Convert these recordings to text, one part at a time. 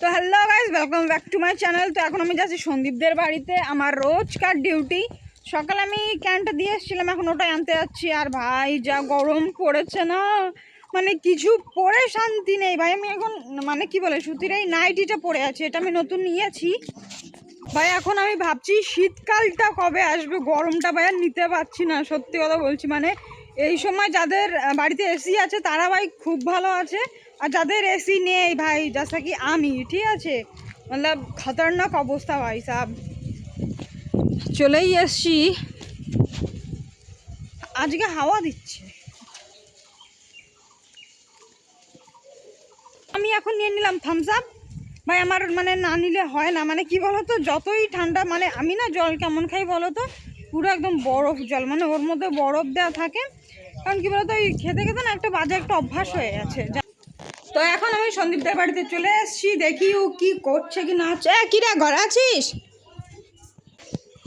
তো hello guys welcome back to my channel তো এখন আমি যাচ্ছি সন্দীপদের বাড়িতে, আমার রোজকার ডিউটি সকালে আমি ক্যানটা দিয়ে এসেছিলাম, এখন ওটাই আনতে যাচ্ছি। আর ভাই, যা গরম পড়েছে না। মানে কিছু পরে শান্তি নেই। ভাই, আমি এখন মানে কি বলে, সুতির এই নাইটিটা পরে আছে। এটা আমি নতুন নিয়েছি। ভাই, এখন আমি ভাবছি, শীতকালটা কবে আসবে? গরমটা ভাই, আর নিতে পারছি না, সত্যি কথা বলছি। মানে এই সময় যাদের বাড়িতে এসি আছে, তারা ভাই খুব ভালো আছে। আর যাদের এসি নেই ভাই যাসা কি আমি, ঠিক আছে? মতলব খতরনাক অবস্থা ভাই সাব। চলেই এসছি আজকে হাওয়া দিচ্ছে। আমি এখন নিয়ে নিলাম থামস আপ ভাই, আমার মানে না নিলে হয় না। মানে কি বলতো, যতই ঠান্ডা মানে আমি না জল কেমন খাই বলো তো পুরো একদম বরফ জল। মানে ওর মধ্যে বরফ দেওয়া থাকে। কারণ কি বলতো ওই খেতে খেতে না একটা বাজে একটা অভ্যাস হয়ে গেছে। তো এখন আমি সন্দীপদের বাড়িতে চলে এসেছি দেখি ও কি করছে কি না হচ্ছে এ, কিরা ঘরে আছিস?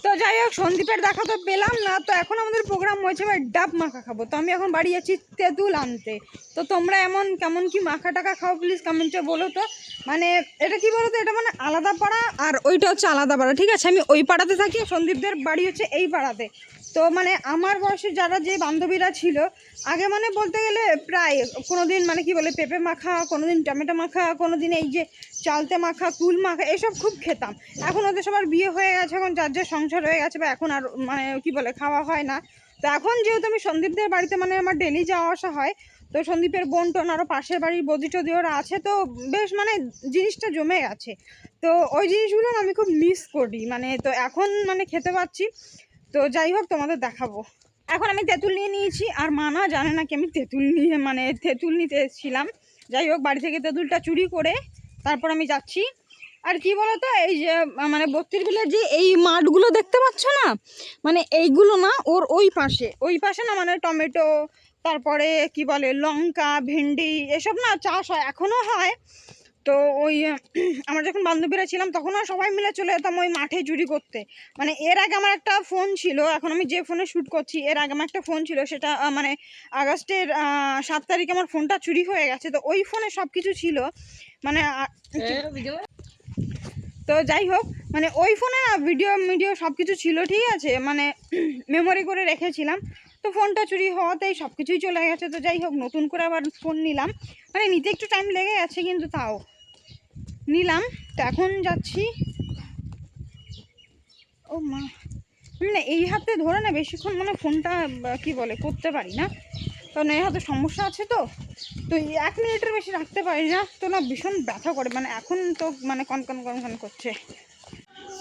তো যাই হোক সন্দীপের দেখা তো পেলাম না তো এখন আমাদের প্রোগ্রাম হয়েছে ভাই ডাব মাখা খাব। তো আমি এখন বাড়ি যাচ্ছি তেঁতুল আনতে। তো তোমরা এমন কেমন কি মাখা টাকা খাও প্লিজ কমেন্টে বলো তো। মানে এটা কি বলো তো এটা মানে আলাদা পাড়া আর ওইটা হচ্ছে আলাদা পাড়া ঠিক আছে? আমি ওই পাড়াতে থাকি সন্দীপদের বাড়ি হচ্ছে এই পাড়াতে। তো মানে আমার বয়সে যারা যে বান্ধবীরা ছিল, আগে মানে বলতে গেলে প্রায় কোনো দিন মানে কি বলে, পেঁপে মাখা কোনো দিন টমেটো মাখা কোনো দিন এই যে চালতে মাখা, কুল মাখা, এসব খুব খেতাম। এখন ওদের সবার বিয়ে হয়ে গেছে, এখন যার যার সংসার হয়ে গেছে বা এখন আর মানে কি বলে, খাওয়া হয় না। তো এখন যেহেতু আমি সন্দীপদের বাড়িতে মানে আমার ডেলি যাওয়া আসা হয়, তো সন্দীপের বোন টোন আরও পাশের বাড়ির বদি টদি ওরা আছে, তো বেশ মানে জিনিসটা জমে গেছে। তো ওই জিনিসগুলো আমি খুব মিস করি। মানে তো এখন মানে খেতে পাচ্ছি। তো যাই হোক, তোমাদের দেখাবো। এখন আমি তেঁতুল নিয়ে নিয়েছি, আর মা না জানে না কি আমি তেঁতুল নিয়ে মানে তেঁতুল নিতে এসেছিলাম। যাই হোক, বাড়ি থেকে তেঁতুলটা চুরি করে তারপর আমি যাচ্ছি। আর কি বলতো, এই যে মানে বত্রিশ বিলের যে এই মাঠগুলো দেখতে পাচ্ছ না মানে এইগুলো না ওর ওই পাশে ওই পাশে না মানে টমেটো, তারপরে কি বলে লঙ্কা, ভেন্ডি, এসব না চাষ হয় এখনও হয়। তো ওই আমরা যখন বান্ধবীরা ছিলাম তখন আর সবাই মিলে চলে যেতাম ওই মাঠে চুরি করতে। মানে এর আগে আমার একটা ফোন ছিল, এখন আমি যে ফোনে শ্যুট করছি, এর আগে আমার একটা ফোন ছিল, সেটা মানে আগস্টের সাত তারিখে আমার ফোনটা চুরি হয়ে গেছে। তো ওই ফোনে সব কিছু ছিল। মানে তো যাই হোক মানে ওই ফোনে না ভিডিও মিডিও সব কিছু ছিল, ঠিক আছে? মানে মেমোরি করে রেখেছিলাম। তো ফোনটা চুরি হওয়াতেই সব কিছুই চলে গেছে। তো যাই হোক, নতুন করে আবার ফোন নিলাম। মানে নিতে একটু টাইম লেগে গেছে কিন্তু তাও। নিলাম। তো এখন যাচ্ছি। ও মা। না এই হাতে ধরে না বেশিক্ষণ মানে ফোনটা কি বলে, করতে পারি না। কারণ এই হাতে সমস্যা আছে তো। তো এক মিনিটের বেশি রাখতে পারি না। তো না ভীষণ ব্যথা করে। মানে এখন তো মানে কনকন কনকন করছে।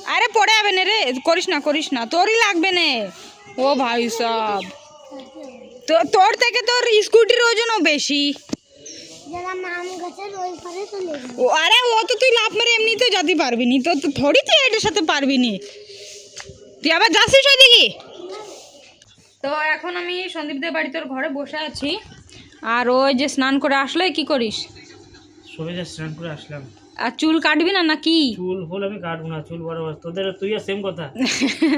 আরে পড়ে যাবে না রে। করিস না করিস না। তোরই লাগবে নে। ও ভাই সব। তো তোর থেকে তোর স্কুটির ওজনও বেশি। ও আরে ও তো তুই লাভ মেরে এমনিতেও যেতে পারবি নি তো তো থোড়ি তুই এটার সাথে পারবি নি। তুই আবার যাচ্ছিস ওইদিকে? তো এখন আমি সন্দীপদের বাড়ি তোর ঘরে বসে আছি। আর ওই যে স্নান করে আসলে কি করিস? সবে যা স্নান করে আসলাম। আর চুল কাটবি না নাকি? চুল ফুল আমি কাটবো না চুল বড় বড়। তোদের তুই আর সেম কথা।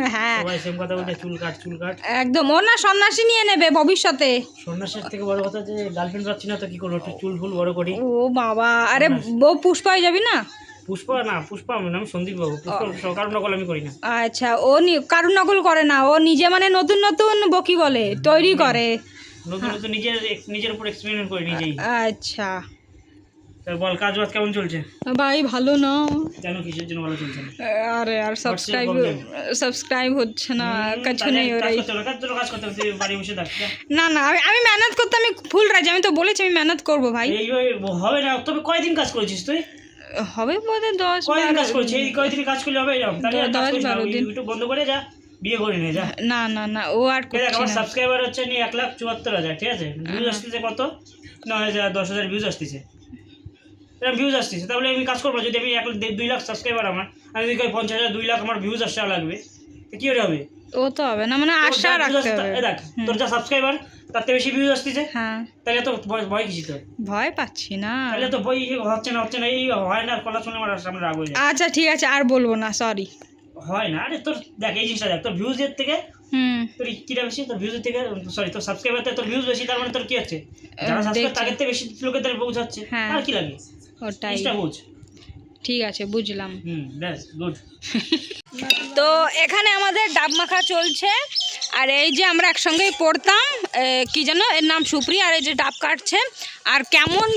হ্যাঁ। সবাই সেম কথা বলছে চুল কাট চুল কাট। একদম ও না সন্ন্যাসী নিয়ে নেবে ভবিষ্যতে। সন্ন্যাসের থেকে বড় কথা যে গার্লফ্রেন্ড পাচ্ছি না তো কি করব? চুল ফুল বড় করি। ও বাবা আরে বউ পুষ্পা হয়ে যাবি না? পুষ্পা না পুষ্পা আমি না, আমি সন্দীপ বাবু। পুষ্পা কারণ নকল আমি করি না। আচ্ছা ও নি- কারুর নকল করে না ও নিজে মানে নতুন নতুন বকি বলে তৈরি করে। নতুন নতুন নিজের নিজের উপর এক্সপেরিমেন্ট করি নিজেই। আচ্ছা। বল কাজ বাজ কেমন চলছে? ভাই ভালো না। কেন কিসের জন্য ভালো চলছে না? আরে আর সাবস্ক্রাইব সাবস্ক্রাইব হচ্ছে না কিছু নেই কাজ করতে কাজ করতে তুই বাড়ি বসে থাক না না আমি আমি মেহনত করতে আমি ফুল রাজি আমি তো বলেছি আমি মেহনত করব ভাই। এই হবে না তবে কয়দিন কাজ করেছিস তুই? হবে বোধ দশ কয়দিন কাজ করছিস? এই কয়দিন কাজ করলে হবে এরকম? তাহলে দশ বারো দিন। ইউটিউব বন্ধ করে যা বিয়ে করে নে যা। না না না ও আর আমার সাবস্ক্রাইবার হচ্ছে নি এক লাখ চুয়াত্তর হাজার ঠিক আছে? ভিউজ আসতেছে কত? নয় হাজার দশ হাজার ভিউজ আসতেছে। এরকম ভিউজ আসতেছে। তাহলে আমি কাজ করব যদি আমি এক দুই লাখ সাবস্ক্রাইবার আমার আমি যদি পঞ্চাশ হাজার দুই লাখ আমার ভিউজ আসা লাগবে তো কী করে হবে? ও তো হবে। না মানে আশা রাখতে হবে। দেখ তোর যা সাবস্ক্রাইবার তার বেশি ভিউজ আসতেছে হ্যাঁ। তাহলে তো ভয় ভয় কিছু তো ভয় পাচ্ছি না। তাহলে তো বই হচ্ছে না হচ্ছে না এই হয় না কথা শুনে আমার সামনে রাগ হয়ে যায়। আচ্ছা ঠিক আছে আর বলব না সরি হয় না আরে তোর দেখ এই জিনিসটা দেখ তোর ভিউজের থেকে হুম। তোর কিটা বেশি তোর ভিউজের থেকে সরি তোর সাবস্ক্রাইবার তোর ভিউজ বেশি তার মানে তোর কি হচ্ছে? যারা সাবস্ক্রাইব তাদের থেকে বেশি লোকের দ্বারা পৌঁছাচ্ছে হ্যাঁ। আর কি লাগে? ওটাই। ঠিক আছে বুঝলাম। তো এখানে আমাদের ডাব মাখা চলছে। আর এই যে আমরা একসঙ্গেই পড়তাম কি যেন এর নাম সুপ্রিয়া আর এই যে ডাব কাটছে। আর কেমন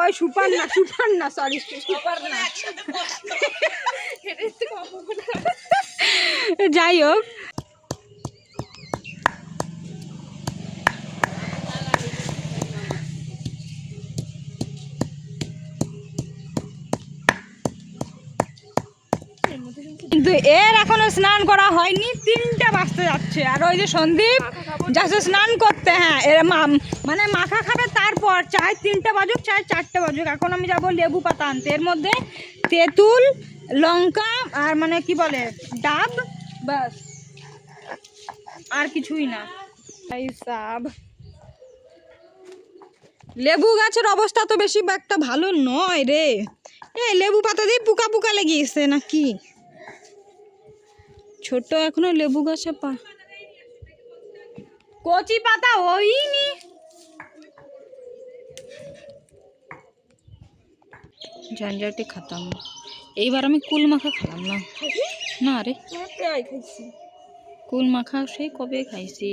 ওই সুপার না সুপার না সরি সুপার না। যাই হোক এর এখনও স্নান করা হয়নি, তিনটা বাজতে যাচ্ছে। আর ওই যে সন্দীপ, যাচ্ছে স্নান করতে হ্যাঁ এর মা- মানে মাখা খাবে তারপর চাই তিনটে বাজুক চাই চারটে বাজুক। এখন আমি যাব লেবু পাতা আনতে। এর মধ্যে তেঁতুল, লঙ্কা, আর মানে কি বলে, ডাব বাস আর কিছুই না। এই সাব। লেবু গাছের অবস্থা তো বেশি একটা ভালো নয় রে। এই লেবু পাতা দিয়ে পোকা পোকা লেগেছে নাকি? ছোট এখনও লেবু গাছে পা কচি পাতা হইনি ঝঞ্ঝাটি খাতাম। এইবার আমি কুল মাখা খেলাম না। না রে। কুল মাখা সেই কবে খাইছি?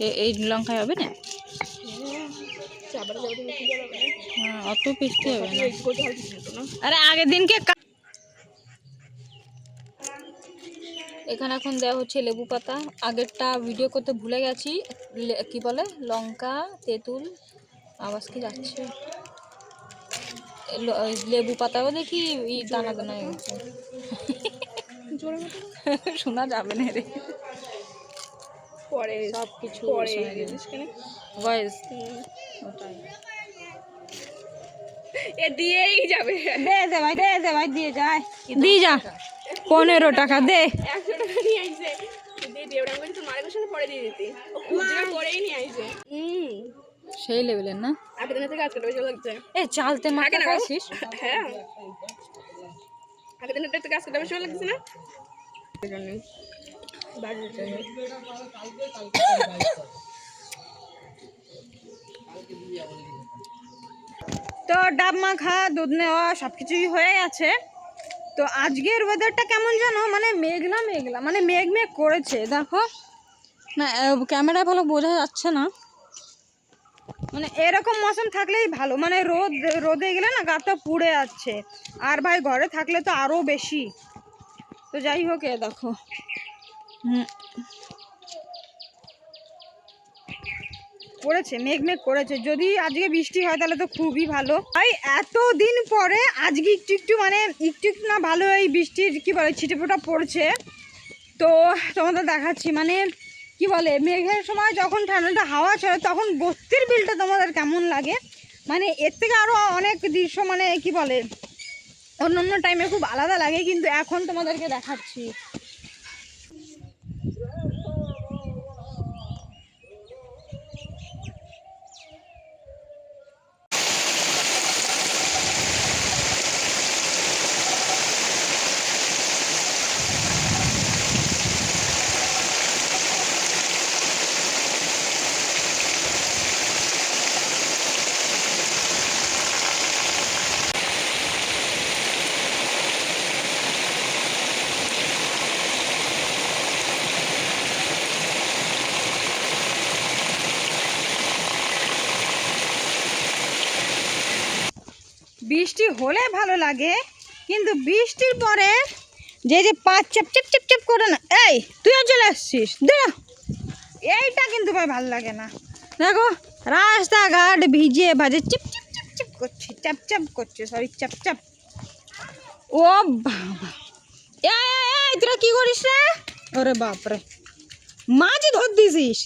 এ- এই লঙ্কায় হবে না? হ্যাঁ, অত পেস্টি হবে না। আরে আগের দিনকে এখানে এখন দেওয়া হচ্ছে লেবু পাতা। আগেরটা ভিডিও করতে ভুলে গেছি। কি বলে? লঙ্কা তেঁতুল আওয়াজ কি যাচ্ছে? লেবু পাতাও দেখি ই দানা দানা গেছে। শোনা যাবে না রে। পরে সব কিছু? ভয়েস ওটাই। এ দিয়েই যাবে। দে দে ভাই দে দে ভাই দিয়ে যায় দিয়ে যা। পনেরো টাকা দে। নিয়ে আইছে দিয়ে দিয়ে ওরা বলছি মারের সাথে পরে দিয়ে দিতি। ও খুচরা পরেই নিয়ে আইছে। হুম। সেই লেভেলের না? দিনের থেকে আজকে বেশি লাগছে। এ চালতে মাকে না? খাইছিস হ্যাঁ। আগের দিনের থেকে আজকে বেশি লাগছে না। তো ডাব মাখা দুধ নেওয়া সব কিছুই হয়ে গেছে। তো আজকের ওয়েদারটা কেমন জানো? মানে মেঘলা মেঘলা মানে মেঘ মেঘ করেছে, দেখো। না ক্যামেরায় ভালো বোঝা যাচ্ছে না। মানে এরকম মৌসুম থাকলেই ভালো মানে রোদ, রোদে গেলে না গাটা পুড়ে যাচ্ছে। আর ভাই, ঘরে থাকলে তো আরও বেশি। তো যাই হোক এ, দেখো। হুম। করেছে মেঘ মেঘ করেছে। যদি আজকে বৃষ্টি হয় তাহলে তো খুবই ভালো। ভাই, এতদিন পরে আজকে একটু একটু মানে একটু একটু না ভালো এই বৃষ্টির কি বলে, ছিটেফোঁটা পড়ছে। তো তোমাদের দেখাচ্ছি মানে কি বলে, মেঘের সময় যখন ঠান্ডাটা হাওয়া চলে তখন বস্তির বিলটা তোমাদের কেমন লাগে? মানে এর থেকে আরও অনেক দৃশ্য মানে কি বলে অন্য অন্য টাইমে খুব আলাদা লাগে, কিন্তু এখন তোমাদেরকে দেখাচ্ছি। বৃষ্টি হলে ভালো লাগে কিন্তু বৃষ্টির পরে যে যে পা চাপ চাপ চাপ চাপ করে না এই তুইও চলে আসছিস দে এইটা কিন্তু ভাই ভালো লাগে না। দেখো রাস্তাঘাট ভিজে ভাজে চিপ চিপ চিপ চিপ করছে চাপ চাপ করছে সরি চাপ চাপ। ও বাবা। এই, তোরা কি করিস রে? ওরে বাপরে। মাছ ধর দিছিস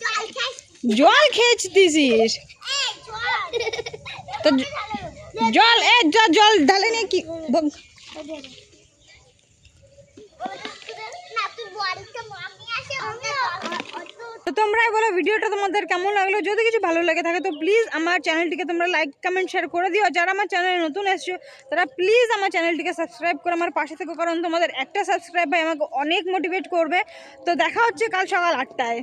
জল খাস জল খেয়েছ দিছিস তো জল, এ জল, ঢালে নিয়ে কি তো তোমরাই বলো ভিডিওটা তোমাদের কেমন লাগল? যদি কিছু ভালো লাগে থাকে, তো প্লিজ আমার চ্যানেলটিকে তোমরা লাইক কমেন্ট শেয়ার করে দিও। যারা আমার চ্যানেলে নতুন এসছো, তারা প্লিজ আমার চ্যানেলটিকে সাবস্ক্রাইব করে আমার পাশে থেকো, কারণ তোমাদের একটা সাবস্ক্রাইব ভাই আমাকে অনেক মোটিভেট করবে। তো দেখা হচ্ছে কাল সকাল আটটায়।